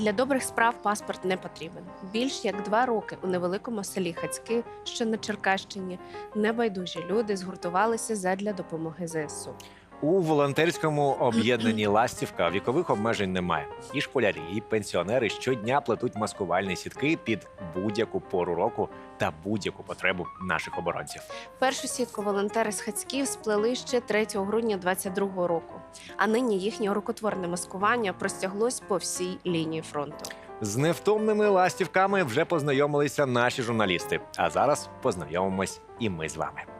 Для добрих справ паспорт не потрібен. Більш як два роки у невеликому селі Хацьки, що на Черкащині, небайдужі люди згуртувалися задля допомоги ЗСУ. У волонтерському об'єднанні Ластівка вікових обмежень немає. І школярі, і пенсіонери щодня плетуть маскувальні сітки під будь-яку пору року та будь-яку потребу наших оборонців. Першу сітку волонтери з Хацьків сплели ще 3 грудня 22-го року. А нині їхнє рукотворне маскування простяглось по всій лінії фронту. З невтомними ластівками вже познайомилися наші журналісти. А зараз познайомимось і ми з вами.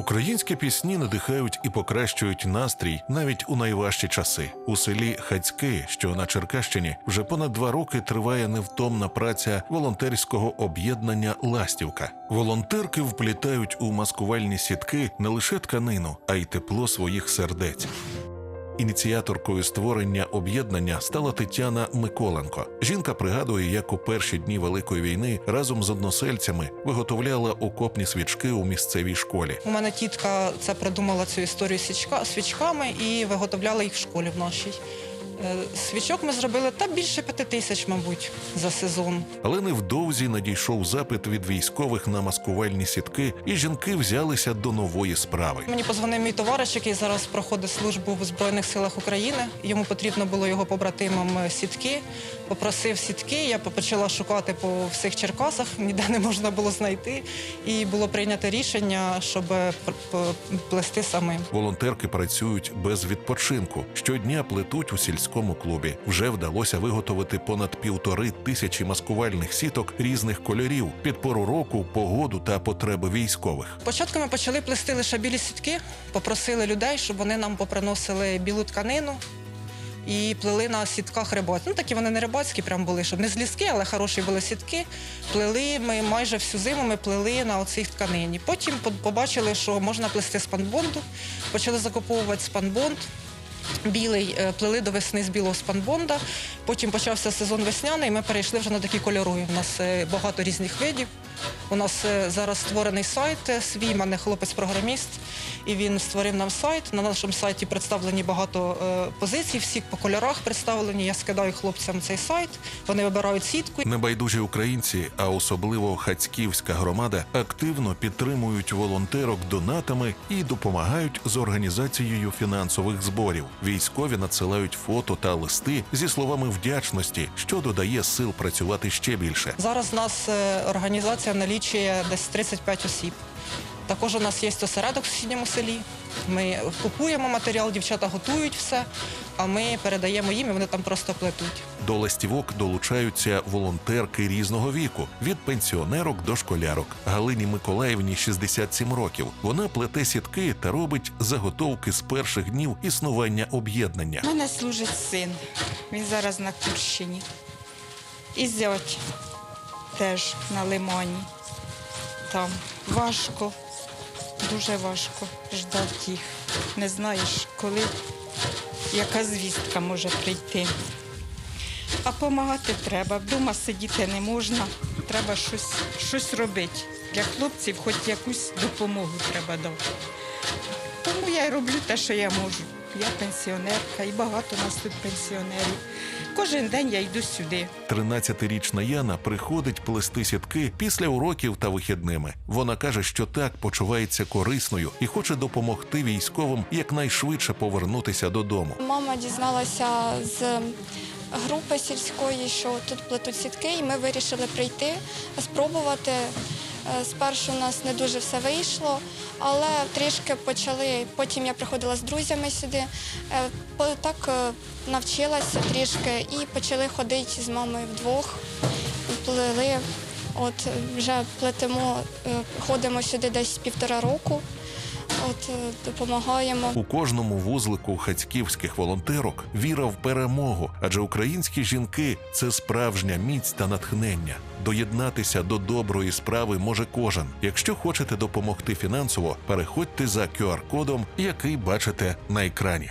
Українські пісні надихають і покращують настрій навіть у найважчі часи. У селі Хацьки, що на Черкащині, вже понад два роки триває невтомна праця волонтерського об'єднання Ластівка. Волонтерки вплітають у маскувальні сітки не лише тканину, а й тепло своїх сердець. Ініціаторкою створення об'єднання стала Тетяна Миколенко. Жінка пригадує, як у перші дні Великої війни разом з односельцями виготовляла окопні свічки у місцевій школі. У мене тітка це придумала цю історію свічка, свічками і виготовляла їх в школі в нашій. Е, Свічок ми зробили та більше п'яти тисяч, мабуть, за сезон. Але невдовзі надійшов запит від військових на маскувальні сітки, і жінки взялися до нової справи. Мені позвонив мій товариш, який зараз проходить службу в Збройних силах України. Йому потрібно було його побратимам е, сітки. Попросив сітки. Я почала шукати по всіх Черкасах, ніде не можна було знайти. І було прийнято рішення, щоб е, плести самим. Волонтерки працюють без відпочинку. Щодня плетуть у сільському клубі. Вже вдалося виготовити понад півтори тисячі маскувальних сіток різних кольорів під пору року, погоду та потреби військових. Спочатку ми почали плести лише білі сітки, попросили людей, щоб вони нам поприносили білу тканину і плели на сітках рибацькі. Ну такі вони не рибацькі, прям були, щоб не з ліски, але хороші були сітки. Плели ми майже всю зиму ми плели на оцій тканині. Потім побачили, що можна плести спанбонду, почали закуповувати спанбонд. Білий е, плели до весни з білого спанбонда. Потім почався сезон весняний. Ми перейшли вже на такі кольорові. У нас е, багато різних видів. У нас е, зараз створений сайт е, свій. Мене хлопець-програміст, і він створив нам сайт. На нашому сайті представлені багато позицій, всі по кольорах представлені. Я скидаю хлопцям цей сайт. Вони вибирають сітку. Небайдужі українці, а особливо хацьківська громада, активно підтримують волонтерок донатами і допомагають з організацією фінансових зборів. Військові надсилають фото та листи зі словами вдячності, що додає сил працювати ще більше. Зараз у нас е, організація налічує десь 35 осіб. Також у нас є осередок в сусідньому селі. Ми купуємо матеріал, дівчата готують все, а ми передаємо їм, і вони там просто плетуть. До ластівок долучаються волонтерки різного віку від пенсіонерок до школярок. Галині Миколаївні 67 років. Вона плете сітки та робить заготовки з перших днів існування об'єднання. У мене служить син. Він зараз на Курщині. І зять теж на лимані. Там важко, дуже важко ждати їх. Не знаєш, коли яка звістка може прийти. А допомагати треба. Вдома сидіти не можна. Треба щось, щось робити. Для хлопців хоч якусь допомогу треба дати. Тому я й роблю те, що я можу. Я пенсіонерка і багато нас тут пенсіонерів. Кожен день я йду сюди. 13-річна Яна приходить плести сітки після уроків та вихідними. Вона каже, що так почувається корисною і хоче допомогти військовим якнайшвидше повернутися додому. Мама дізналася з групи сільської, що тут плетуть сітки, і ми вирішили прийти, спробувати. Е, Спершу у нас не дуже все вийшло, але трішки почали. Потім я приходила з друзями сюди, е, так е, навчилася трішки і почали ходити з мамою вдвох, плели. От вже плетемо, ходимо сюди десь півтора року. От е, допомагаємо. У кожному вузлику хацьківських волонтерок віра в перемогу, адже українські жінки це справжня міць та натхнення. Доєднатися до доброї справи може кожен. Якщо хочете допомогти фінансово, переходьте за QR-кодом, який бачите на екрані.